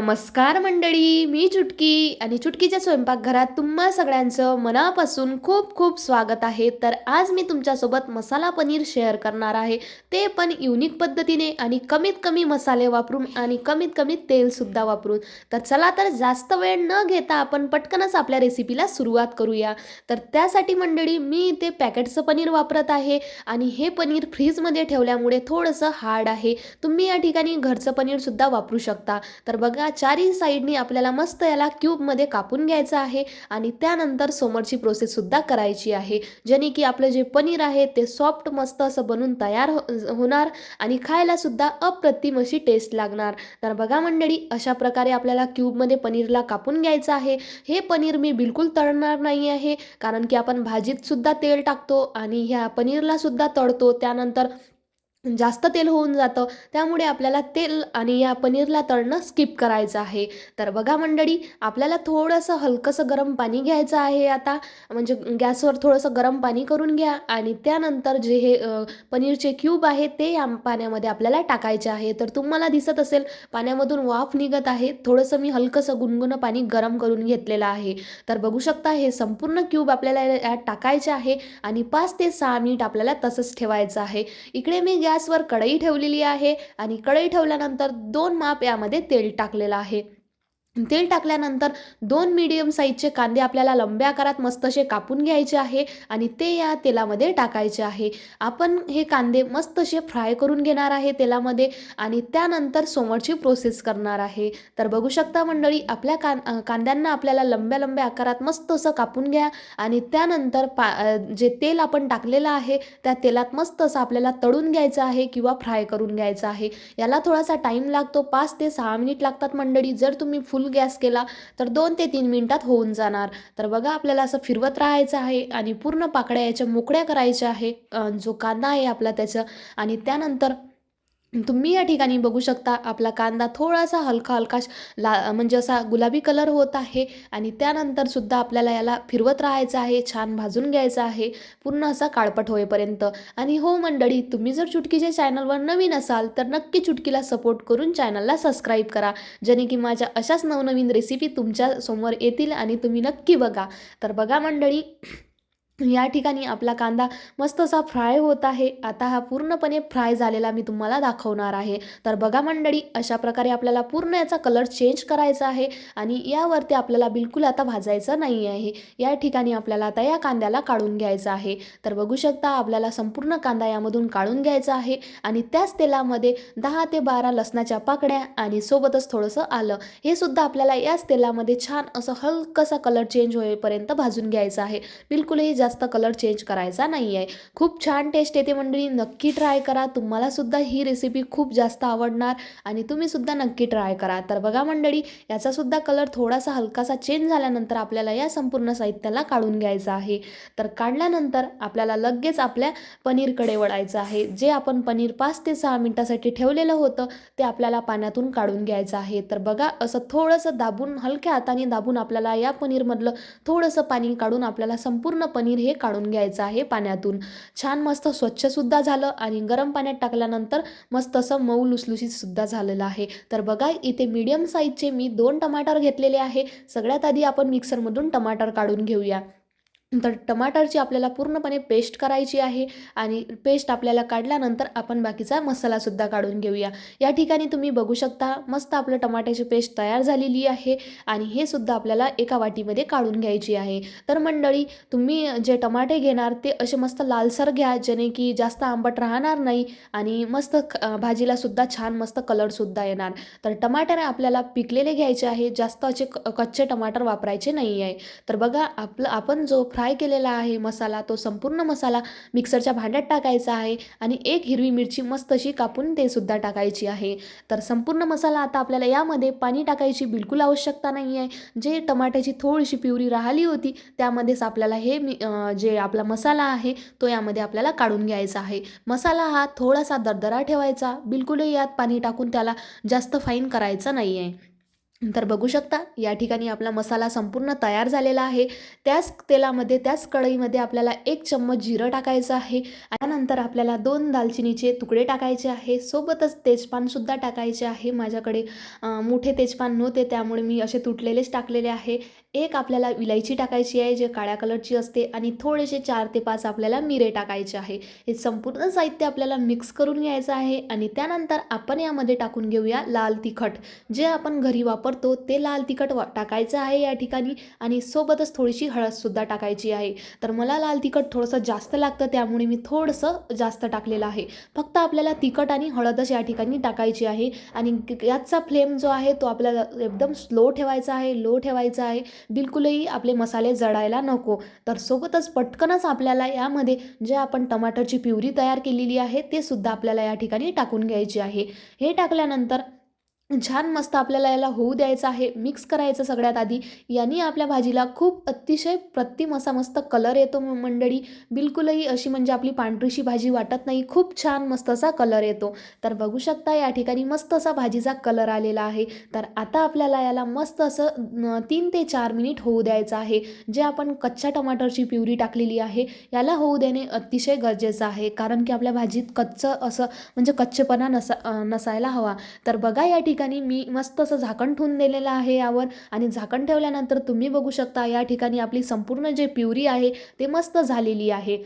नमस्कार मंडळी मी चुटकी आणि चुटकीच्या स्वयंपाकघरात तुम्हा सगळ्यांचं मनापासून खूप खूप स्वागत आहे. तर आज मी तुमच्यासोबत मसाला पनीर शेअर करणार आहे. ते पण युनिक पद्धतीने आणि कमीत कमी मसाले वापरून आणि कमीत कमी तेलसुद्धा वापरून. तर चला तर जास्त वेळ न घेता आपण पटकनच आपल्या रेसिपीला सुरुवात करूया. तर त्यासाठी मंडळी मी इथे पॅकेटचं पनीर वापरत आहे आणि हे पनीर फ्रीजमध्ये ठेवल्यामुळे थोडंसं हार्ड आहे. तुम्ही या ठिकाणी घरचं पनीरसुद्धा वापरू शकता. तर बघा चारही साईडनी आपल्याला मस्त याला क्यूबमध्ये कापून घ्यायचं आहे आणि त्यानंतर समोरची प्रोसेससुद्धा करायची आहे. ज्याने की आपलं जे पनीर आहे ते सॉफ्ट मस्त असं बनून तयार हो- होणार आणि खायलासुद्धा अप्रतिम अशी टेस्ट लागणार. तर बघा मंडळी अशा प्रकारे आपल्याला क्यूबमध्ये पनीरला कापून घ्यायचं आहे. हे पनीर मी बिलकुल तळणार नाही आहे. कारण की आपण भाजीतसुद्धा तेल टाकतो आणि ह्या पनीरलासुद्धा तळतो. त्यानंतर जास्त तेल होऊन जातं. त्यामुळे आपल्याला तेल आणि या पनीरला तळणं स्किप करायचं आहे. तर बघा मंडळी आपल्याला थोडंसं हलकंसं गरम पाणी घ्यायचं आहे आता. म्हणजे गॅसवर थोडंसं गरम पाणी करून घ्या आणि त्यानंतर जे हे पनीरचे क्यूब आहे ते या पाण्यामध्ये आपल्याला टाकायचे आहे. तर तुम्हाला दिसत असेल पाण्यामधून वाफ निघत आहे. थोडंसं मी हलकंसं गुणगुणं पाणी गरम करून घेतलेलं आहे. तर बघू शकता हे संपूर्ण क्यूब आपल्याला यात टाकायचे आहे आणि पाच ते सहा मिनिट आपल्याला तसंच ठेवायचं आहे. इकडे मी गॅसवर कढई ठेवलेली आहे आणि कढई ठेवल्यानंतर दोन माप यामध्ये तेल टाकलेलं आहे. तेल टाकल्यानंतर दोन मीडियम साईजचे कांदे आपल्याला लंब्या आकारात मस्त असे कापून घ्यायचे आहे आणि ते या तेलामध्ये टाकायचे आहे. आपण हे कांदे मस्त असे फ्राय करून घेणार आहे तेलामध्ये आणि त्यानंतर समोरची प्रोसेस करणार आहे. तर बघू शकता मंडळी आपल्या कां कांद्यांना आपल्याला लंब्या लंब्या आकारात मस्त असं कापून घ्या आणि त्यानंतर पा जे तेल आपण टाकलेलं आहे त्या तेलात मस्त असं आपल्याला तळून घ्यायचं आहे किंवा फ्राय करून घ्यायचं आहे. याला थोडासा टाईम लागतो पाच ते सहा मिनिट लागतात मंडळी. जर तुम्ही फुल गॅस केला तर दोन ते तीन मिनटात होऊन जाणार. तर बघा आपल्याला असं फिरवत राहायचं आहे आणि पूर्ण पाकळ्या याच्या मोकळ्या करायच्या आहे. जो कांदा आहे आपला त्याचं. आणि त्यानंतर तुम्ही या ठिकाणी बघू शकता आपला कांदा थोडासा हलका हलका श- ला म्हणजे असा गुलाबी कलर होत आहे. आणि त्यानंतर सुद्धा आपल्याला याला फिरवत राहायचं आहे छान भाजून घ्यायचं आहे पूर्ण असा काळपट होईपर्यंत. आणि हो मंडळी तुम्ही जर चुटकीच्या चॅनलवर नवीन असाल तर नक्की चुटकीला सपोर्ट करून चॅनलला सबस्क्राईब करा. जेणे की माझ्या अशाच नवनवीन रेसिपी तुमच्यासमोर येतील आणि तुम्ही नक्की बघा. तर बघा मंडळी या ठिकाणी आपला कांदा मस्त असा फ्राय होत आहे. आता हा पूर्णपणे फ्राय झालेला मी तुम्हाला दाखवणार आहे. तर बघा मंडळी अशा प्रकारे आपल्याला पूर्ण याचा कलर चेंज करायचा आहे आणि यावरती आपल्याला बिलकुल आता भाजायचं नाही आहे. या ठिकाणी आपल्याला आता या कांद्याला काढून घ्यायचं आहे. तर बघू शकता आपल्याला संपूर्ण कांदा यामधून काढून घ्यायचा आहे आणि त्याच तेलामध्ये दहा ते बारा लसणाच्या पाकड्या आणि सोबतच थोडंसं आलं. हे सुद्धा आपल्याला याच तेलामध्ये छान असं हलकसा कलर चेंज होईपर्यंत भाजून घ्यायचं आहे. बिलकुलही जास्त जास्त कलर चेंज करायचा नाही आहे खूप छान टेस्ट येते मंडळी. नक्की ट्राय करा. तुम्हालासुद्धा ही रेसिपी खूप जास्त आवडणार आणि तुम्हीसुद्धा नक्की ट्राय करा. तर बघा मंडळी याचासुद्धा कलर थोडासा हलकासा चेंज झाल्यानंतर आपल्याला या संपूर्ण साहित्याला काढून घ्यायचं आहे. तर काढल्यानंतर आपल्याला लगेच आपल्या पनीरकडे वळायचं आहे. जे आपण पनीर पाच ते सहा मिनटासाठी ठेवलेलं होतं ते आपल्याला पाण्यातून काढून घ्यायचं आहे. तर बघा असं थोडंसं दाबून हलक्या हाताने दाबून आपल्याला या पनीरमधलं थोडंसं पाणी काढून आपल्याला संपूर्ण पनीर हे काढून घ्यायचं आहे पाण्यातून. छान मस्त स्वच्छसुद्धा झालं आणि गरम पाण्यात टाकल्यानंतर मस्त असं मऊ लुसलुसीतसुद्धा झालेलं आहे. तर बघा इथे मीडियम साईजचे मी दोन टमाटर घेतलेले आहे. सगळ्यात आधी आपण मिक्सरमधून टमाटर काढून घेऊया. तर टमाटरची आपल्याला पूर्णपणे पेस्ट करायची आहे आणि पेस्ट आपल्याला काढल्यानंतर आपण बाकीचा मसालासुद्धा काढून घेऊया. या ठिकाणी तुम्ही बघू शकता मस्त आपलं टमाट्याची पेस्ट तयार झालेली आहे आणि हे सुद्धा आपल्याला एका वाटीमध्ये काढून घ्यायची आहे. तर मंडळी तुम्ही जे टमाटे घेणार ते असे मस्त लालसर घ्या जेणे की जास्त आंबट राहणार नाही आणि मस्त भाजीलासुद्धा छान मस्त कलरसुद्धा येणार. तर टमाटर आपल्याला पिकलेले घ्यायचे आहे जास्त असे क- कच्चे टमाटर वापरायचे नाही आहे तर बघा आपलं आपण जो फ्राय केलेला आहे मसाला तो संपूर्ण मसाला मिक्सरच्या भांड्यात टाकायचा आहे आणि एक हिरवी मिरची मस्त अशी कापून ते सुद्धा टाकायची आहे. तर संपूर्ण मसाला आता आपल्याला यामध्ये पाणी टाकायची बिलकुल आवश्यकता नाही आहे. जे टमाट्याची थोडीशी प्युरी राहिली होती त्यामध्येच आपल्याला हे मी जे आपला मसाला आहे तो यामध्ये आपल्याला काढून घ्यायचा आहे. मसाला हा थोडासा दरदरा ठेवायचा बिलकुलही यात पाणी टाकून त्याला जास्त फाईन करायचं नाही आहे तर बघू शकता या ठिकाणी आपला मसाला संपूर्ण तयार झालेला आहे. त्याच तेलामध्ये त्याच कढईमध्ये आपल्याला एक चम्मच जिरं टाकायचं आहे. त्यानंतर आपल्याला दोन दालचिनीचे तुकडे टाकायचे आहे. सोबतच तेजपानसुद्धा टाकायचे आहे. माझ्याकडे मोठे तेजपान नव्हते त्यामुळे मी असे तुटलेलेच टाकलेले आहे. एक आपल्याला विलायची टाकायची आहे जे काळ्या कलरची असते आणि थोडेसे चार ते पाच आपल्याला मिरे टाकायचे आहे. हे संपूर्ण साहित्य आपल्याला मिक्स करून घ्यायचं आहे आणि त्यानंतर आपण यामध्ये टाकून घेऊया लाल तिखट. जे आपण घरी वापरतो ते लाल तिखट वा टाकायचं आहे या ठिकाणी आणि सोबतच थोडीशी हळदसुद्धा टाकायची आहे. तर मला लाल तिखट थोडंसं जास्त लागतं त्यामुळे मी थोडंसं जास्त टाकलेलं आहे. फक्त आपल्याला तिखट आणि हळदच या ठिकाणी टाकायची आहे आणि गॅसचा फ्लेम जो आहे तो आपल्याला एकदम स्लो ठेवायचा आहे लो ठेवायचा आहे. बिलकुलही आपले मसाले जळायला नको. तर सोबतच पटकनच आपल्याला यामध्ये जे आपण टमाटरची प्युरी तयार केलेली आहे ते सुद्धा आपल्याला या ठिकाणी टाकून घ्यायची आहे. हे टाकल्यानंतर छान मस्त आपल्याला याला होऊ द्यायचं आहे मिक्स करायचं सगळ्यात आधी. याने आपल्या भाजीला खूप अतिशय प्रतिम असा मस्त कलर येतो मंडळी. बिलकुलही अशी म्हणजे आपली पांढरीशी भाजी वाटत नाही खूप छान मस्त असा कलर येतो. तर बघू शकता या ठिकाणी मस्त असा भाजीचा कलर आलेला आहे. तर आता आपल्याला याला मस्त असं तीन ते चार मिनिट होऊ द्यायचं आहे. जे आपण कच्च्या टमाटरची प्युरी टाकलेली आहे याला होऊ देणे अतिशय गरजेचं आहे. कारण की आपल्या भाजीत कच्चं असं म्हणजे कच्चेपणा नसा नसायला हवा. तर बघा या ठिकाणी ठिकाणी मी मस्त असं झाकण ठेवून दिलेलं आहे यावर. आणि झाकण ठेवल्यानंतर तुम्ही बघू शकता या ठिकाणी आपली संपूर्ण जे प्युरी आहे ते मस्त झालेली आहे.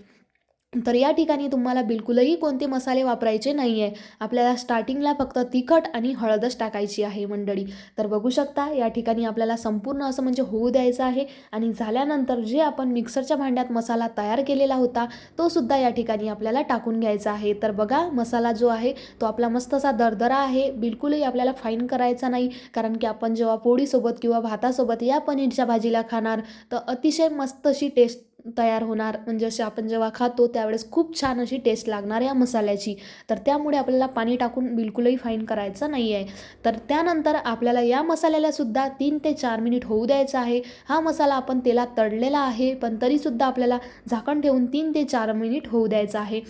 तर या ठिकाणी तुम्हाला बिलकुलही कोणते मसाले वापरायचे नाही आहे आपल्याला स्टार्टिंगला फक्त तिखट आणि हळदच टाकायची आहे मंडळी. तर बघू शकता या ठिकाणी आपल्याला संपूर्ण असं म्हणजे होऊ द्यायचं आहे. आणि झाल्यानंतर जे आपण मिक्सरच्या भांड्यात मसाला तयार केलेला होता तो सुद्धा या ठिकाणी आपल्याला टाकून घ्यायचा आहे. तर बघा मसाला जो आहे तो आपला मस्त असा दरदरा आहे. बिलकुलही आपल्याला फाईन करायचा नाही. कारण की आपण जेव्हा पोळीसोबत किंवा भातासोबत या पनीरच्या भाजीला खाणार तर अतिशय मस्त अशी टेस्ट तयार होणार. म्हणजे असे आपण जेव्हा खातो त्यावेळेस खूप छान अशी टेस्ट लागणार या मसाल्याची. तर त्यामुळे आपल्याला पाणी टाकून बिलकुलही फाईन करायचं नाही आहे तर त्यानंतर आपल्याला या मसाल्याला सुद्धा तीन ते चार मिनिट होऊ द्यायचा आहे. हा मसाला आपण तेलात तळलेला आहे पण तरीसुद्धा आपल्याला झाकण ठेवून तीन ते चार मिनिट होऊ द्यायचं आहे.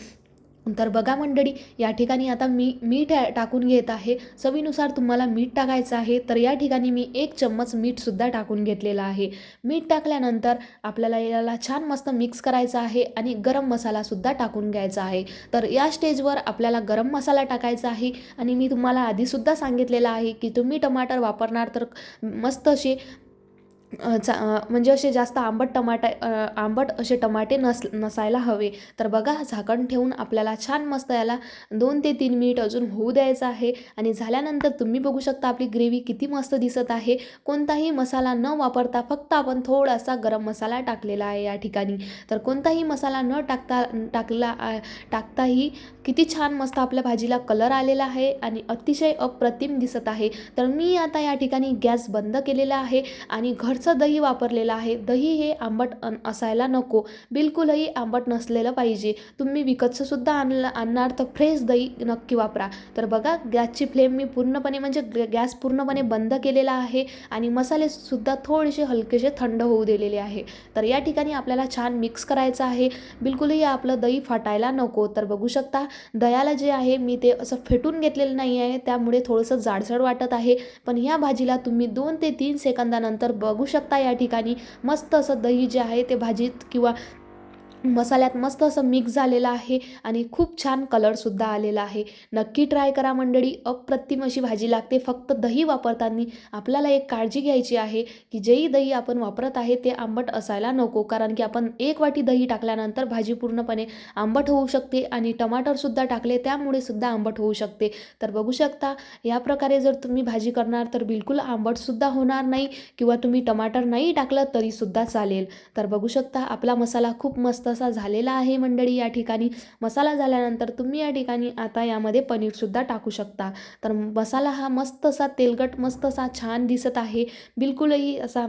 तर बघा मंडळी या ठिकाणी आता मी मीठ टाकून घेत आहे. चवीनुसार तुम्हाला मीठ टाकायचं आहे तर या ठिकाणी मी एक चम्मच मीठसुद्धा टाकून घेतलेलं आहे. मीठ टाकल्यानंतर आपल्याला याला छान मस्त मिक्स करायचं आहे आणि गरम मसालासुद्धा टाकून घ्यायचा आहे. तर या स्टेजवर आपल्याला गरम मसाला टाकायचा आहे आणि मी तुम्हाला आधीसुद्धा सांगितलेलं आहे की तुम्ही टमाटर वापरणार तर मस्त असे चा म्हणजे असे जास्त आंबट टमाटे आंबट असे टमाटे नस नसायला हवे. तर बघा झाकण ठेवून आपल्याला छान मस्त याला दोन ते तीन मिनिट अजून होऊ द्यायचं आहे. आणि झाल्यानंतर तुम्ही बघू शकता आपली ग्रेव्ही किती मस्त दिसत आहे. कोणताही मसाला न वापरता फक्त आपण थोडासा गरम मसाला टाकलेला आहे या ठिकाणी. तर कोणताही मसाला न टाकता टाकला टाकताही किती छान मस्त आपल्या भाजीला कलर आलेला आहे आणि अतिशय अप्रतिम दिसत आहे. तर मी आता या ठिकाणी गॅस बंद केलेला आहे आणि घर घरचं दही वापरलेलं आहे? दही हे आंबट अन असायला नको. बिलकुलही आंबट नसलेलं पाहिजे. तुम्ही विकतचंसुद्धा आणलं आणणार तर फ्रेश दही नक्की वापरा. तर बघा गॅसची फ्लेम मी पूर्णपणे म्हणजे ग- गॅस पूर्णपणे बंद केलेला आहे आणि मसालेसुद्धा थोडेसे हलकेसे थंड होऊ दिलेले आहे. तर या ठिकाणी आपल्याला छान मिक्स करायचं आहे. बिलकुलही आपलं दही फाटायला नको. तर बघू शकता दह्याला जे आहे मी ते असं फेटून घेतलेलं नाही आहे. त्यामुळे थोडंसं जाडसड वाटत आहे. पण ह्या भाजीला तुम्ही दोन ते तीन सेकंदानंतर बघू शकता या ठिकाणी. मस्त असं दही जे आहे ते भाजीत किंवा मसाल्यात मस्त असं मिक्स झालेलं आहे आणि खूप छान कलरसुद्धा आलेला आहे. नक्की ट्राय करा मंडळी. अप्रतिम अशी भाजी लागते. फक्त दही वापरताना आपल्याला एक काळजी घ्यायची आहे की जेही दही आपण वापरत आहे ते आंबट असायला नको. कारण की आपण एक वाटी दही टाकल्यानंतर भाजी पूर्णपणे आंबट होऊ शकते आणि टमाटरसुद्धा टाकले त्यामुळे सुद्धा आंबट होऊ शकते. तर बघू शकता या प्रकारे जर तुम्ही भाजी करणार तर बिलकुल आंबटसुद्धा होणार नाही किंवा तुम्ही टमाटर नाही टाकलं तरीसुद्धा चालेल. तर बघू शकता आपला मसाला खूप मस्त असा झालेला आहे मंडळी या ठिकाणी. मसाला झाल्यानंतर तुम्ही या ठिकाणी आता यामध्ये पनीरसुद्धा टाकू शकता. तर मसाला हा मस्त असा तेलकट मस्त असा छान दिसत आहे. बिलकुलही असा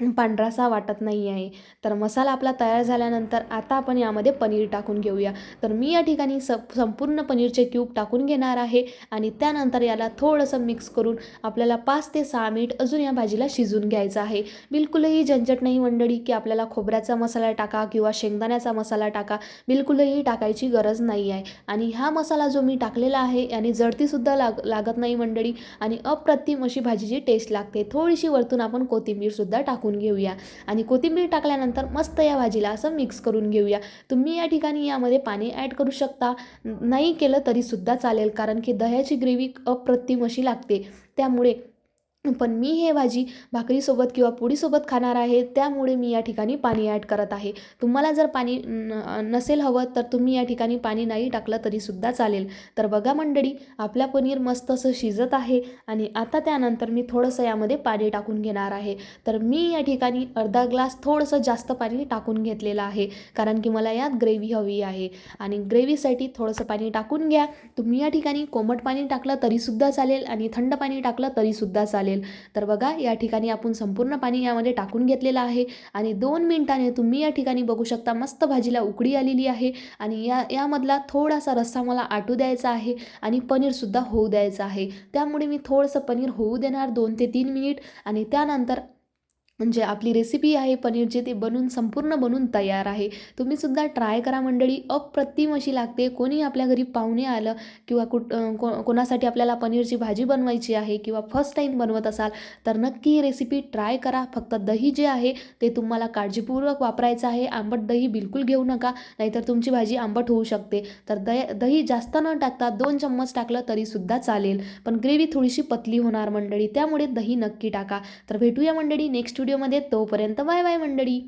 पांढरासा वाटत नाही आहे. तर मसाला आपला तयार झाल्यानंतर आता आपण यामध्ये पनीर टाकून घेऊया. तर मी या ठिकाणी स संपूर्ण पनीरचे क्यूब टाकून घेणार आहे आणि त्यानंतर याला थोडंसं मिक्स करून आपल्याला पाच ते सहा मिनिट अजून या भाजीला शिजून घ्यायचं आहे. बिलकुलही झंझट नाही मंडळी की आपल्याला खोबऱ्याचा मसाला टाका किंवा शेंगदाण्याचा मसाला टाका. बिलकुलही टाकायची गरज नाही आहे. आणि हा मसाला जो मी टाकलेला आहे याने जळतीसुद्धा लाग लागत नाही मंडळी आणि अप्रतिम अशी भाजीची टेस्ट लागते. थोडीशी वरतून आपण कोथिंबीरसुद्धा टाकून घेऊया. आणि कोथिंबीर टाकल्यानंतर मस्त या भाजीला असं मिक्स करून घेऊया. तुम्ही या ठिकाणी यामध्ये पाणी ॲड करू शकता. नाही केलं तरीसुद्धा चालेल कारण की दह्याची ग्रेव्ही अप्रतिम अशी लागते. त्यामुळे पण मी हे भाजी भाकरीसोबत किंवा पोळीसोबत खाणार आहे त्यामुळे मी या ठिकाणी पाणी ॲड करत आहे. तुम्हाला जर पाणी न नसेल हवं तर तुम्ही या ठिकाणी पाणी नाही टाकलं तरीसुद्धा चालेल. तर बघा मंडळी आपला पनीर मस्त असं शिजत आहे आणि आता त्यानंतर मी थोडंसं यामध्ये पाणी टाकून घेणार आहे. तर मी या ठिकाणी अर्धा ग्लास थोडंसं जास्त पाणी टाकून घेतलेलं आहे कारण की मला यात ग्रेव्ही हवी आहे. आणि ग्रेव्हीसाठी थोडंसं पाणी टाकून घ्या. तुम्ही या ठिकाणी कोमट पाणी टाकलं तरीसुद्धा चालेल आणि थंड पाणी टाकलं तरीसुद्धा चालेल. तर बघा या ठिकाणी आपण संपूर्ण पाणी यामध्ये टाकून घेतलेलं आहे. आणि दोन मिनिटाने तुम्ही या ठिकाणी बघू शकता मस्त भाजीला उकडी आलेली आहे. आणि या यामधला थोडासा रस्सा मला आटू द्यायचा आहे आणि पनीरसुद्धा होऊ द्यायचं आहे. त्यामुळे मी थोडंसं पनीर होऊ देणार दोन ते तीन मिनिट. आणि त्यानंतर म्हणजे आपली रेसिपी आहे पनीरची ती बनून संपूर्ण बनून तयार आहे. तुम्हीसुद्धा ट्राय करा मंडळी. अप्रतिम अशी लागते. कोणी आपल्या घरी पाहुणे आलं किंवा कुठ को कोणासाठी आपल्याला पनीरची भाजी बनवायची आहे किंवा फर्स्ट टाईम बनवत असाल तर नक्की ही रेसिपी ट्राय करा. फक्त दही जे आहे ते तुम्हाला काळजीपूर्वक वापरायचं आहे. आंबट दही बिलकुल घेऊ नका नाहीतर तुमची भाजी आंबट होऊ शकते. तर दही दही जास्त न टाकता दोन चम्मच टाकलं तरीसुद्धा चालेल. पण ग्रेव्ही थोडीशी पतली होणार मंडळी. त्यामुळे दही नक्की टाका. तर भेटूया मंडळी नेक्स्ट व्हिडिओमध्ये तोपर्यंत बाय बाय मंडळी.